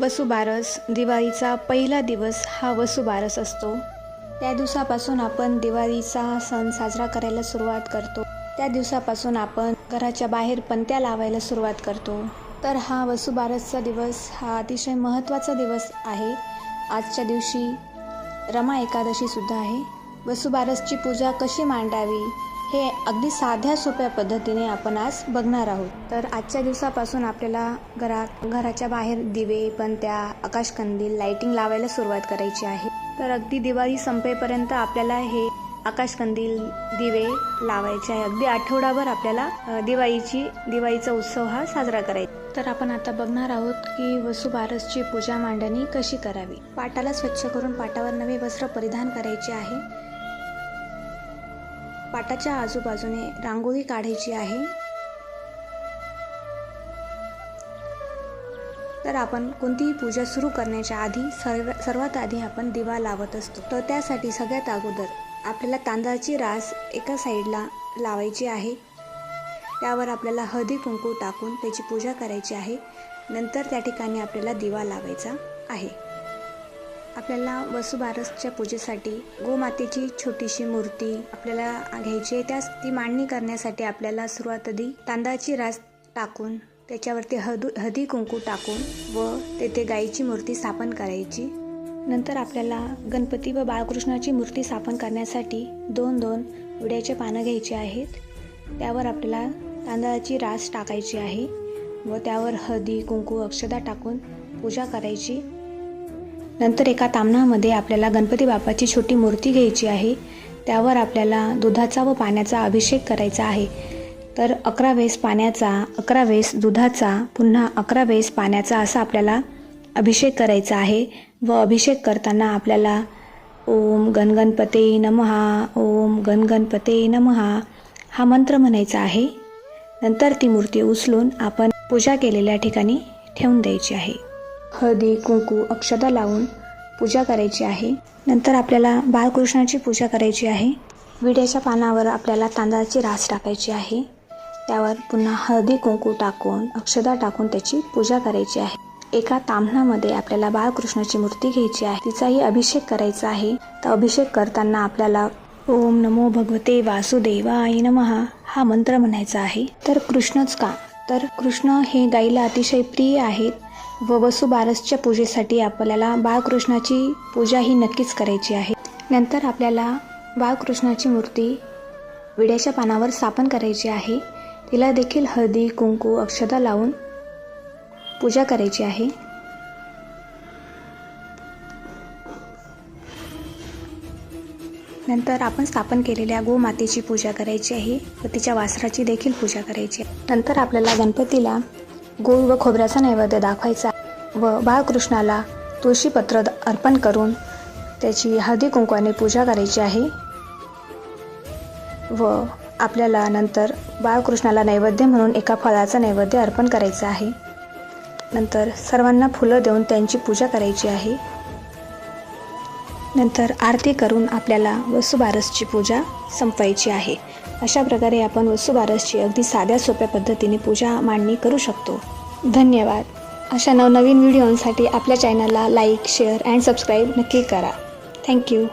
वसुबारस दिवाळीचा पहिला दिवस हा वसुबारस असतो. त्या दिवसापासून आपण दिवाळीचा सण साजरा करायला सुरुवात करतो. त्या दिवसापासून आपण घराच्या बाहेर पणत्या लावायला सुरुवात करतो. तर हा वसुबारसचा दिवस हा अतिशय महत्त्वाचा दिवस आहे. आजच्या दिवशी रमा एकादशीसुद्धा आहे. वसुबारसची पूजा कशी मांडावी? हे अगदी साध्या सोप्या पद्धतीने आपण आज बघणार आहोत. तर आजच्या दिवसापासून आपल्याला घरात घराच्या बाहेर दिवे पणत्या आकाशकंदील लाइटिंग लावायला सुरुवात करायची आहे. तर अगदी दिवाळी संपेपर्यंत आपल्याला हे आकाशकंदील दिवे लावायचे आहे. अगदी आठवडाभर आपल्याला दिवाळीची दिवाळीचा उत्सव हा साजरा करायचा. तर आपण आता बघणार आहोत की वसुबारसची पूजा मांडणी कशी करावी. पाटाला स्वच्छ करून पाटावर नवे वस्त्र परिधान करायचे आहे. पाटाच्या आजूबाजूने रांगोळी काढायची आहे. तर आपण कोणतीही पूजा सुरू करण्याच्या आधी सर्व सर्वात आधी आपण दिवा लावत असतो. तर त्यासाठी सगळ्यात अगोदर आपल्याला तांदळाची रास एका साईडला लावायची आहे. त्यावर आपल्याला हळदी कुंकू टाकून त्याची पूजा करायची आहे. नंतर त्या ठिकाणी आपल्याला दिवा लावायचा आहे. आपल्याला वसुबारसच्या पूजेसाठी गोमातेची छोटीशी मूर्ती आपल्याला घ्यायची आहे. त्यास ती मांडणी करण्यासाठी आपल्याला सुरुवात आधी तांदळाची रास टाकून त्याच्यावरती हदू हदी कुंकू टाकून व तेथे गाईची मूर्ती स्थापन करायची. नंतर आपल्याला गणपती व बाळकृष्णाची मूर्ती स्थापन करण्यासाठी दोन दोन विड्याचे पानं घ्यायचे आहेत. त्यावर आपल्याला तांदळाची रास टाकायची आहे व त्यावर हळदी कुंकू अक्षदा टाकून पूजा करायची. नंतर एका तामणामध्ये आपल्याला गणपती बाप्पाची छोटी मूर्ती घ्यायची आहे. त्यावर आपल्याला दुधाचा व पाण्याचा अभिषेक करायचा आहे. तर अकरा वेळेस पाण्याचा अकरा वेळेस दुधाचा पुन्हा अकरा वेळेस पाण्याचा असा आपल्याला अभिषेक करायचा आहे व अभिषेक करताना आपल्याला ओम गणगणपते नमहा ओम गणगणपते नमहा हा मंत्र म्हणायचा आहे. नंतर ती मूर्ती उचलून आपण पूजा केलेल्या ठिकाणी ठेवून द्यायची आहे. हळदी कुंकू अक्षदा लावून पूजा करायची आहे. नंतर आपल्याला बाळकृष्णाची पूजा करायची आहे. विड्याच्या पानावर आपल्याला तांदळाची रास टाकायची आहे. त्यावर पुन्हा हळदी कुंकू टाकून अक्षदा टाकून त्याची पूजा करायची आहे. एका तांबणामध्ये आपल्याला बाळकृष्णाची मूर्ती घ्यायची आहे. तिचाही अभिषेक करायचा आहे. तर अभिषेक करताना आपल्याला ओम नमो भगवते वासुदेवाय नमहा हा मंत्र म्हणायचा आहे. तर कृष्णच का? तर कृष्ण हे गाईला अतिशय प्रिय आहेत. व वसुबारसच्या पूजेसाठी आपल्याला बाळकृष्णाची पूजा ही नक्कीच करायची आहे. नंतर आपल्याला बाळकृष्णाची मूर्ती विड्याच्या पानावर स्थापन करायची आहे. तिला देखील हळदी कुंकू अक्षदा लावून पूजा करायची आहे. नंतर आपण स्थापन केलेल्या गोमातेची पूजा करायची आहे व तिच्या वासराची देखील पूजा करायची आहे. नंतर आपल्याला गणपतीला गोळ व खोबऱ्याचा नैवेद्य दाखवायचा व बाळकृष्णाला तुळशीपत्र अर्पण करून त्याची हळदी कुंकवाने पूजा करायची आहे. व आपल्याला नंतर बाळकृष्णाला नैवेद्य म्हणून एका फळाचा नैवेद्य अर्पण करायचा आहे. नंतर सर्वांना फुलं देऊन त्यांची पूजा करायची आहे. नंतर आरती करून आपल्याला वसुबारसची पूजा संपवायची आहे. अशा प्रकारे आपण वसुबारसची अगदी साध्या सोप्या पद्धतीने पूजा मांडणी करू शकतो. धन्यवाद. अशा नवनवीन व्हिडिओंसाठी आपल्या चॅनलला लाईक शेअर अँड सबस्क्राईब नक्की करा. थँक्यू.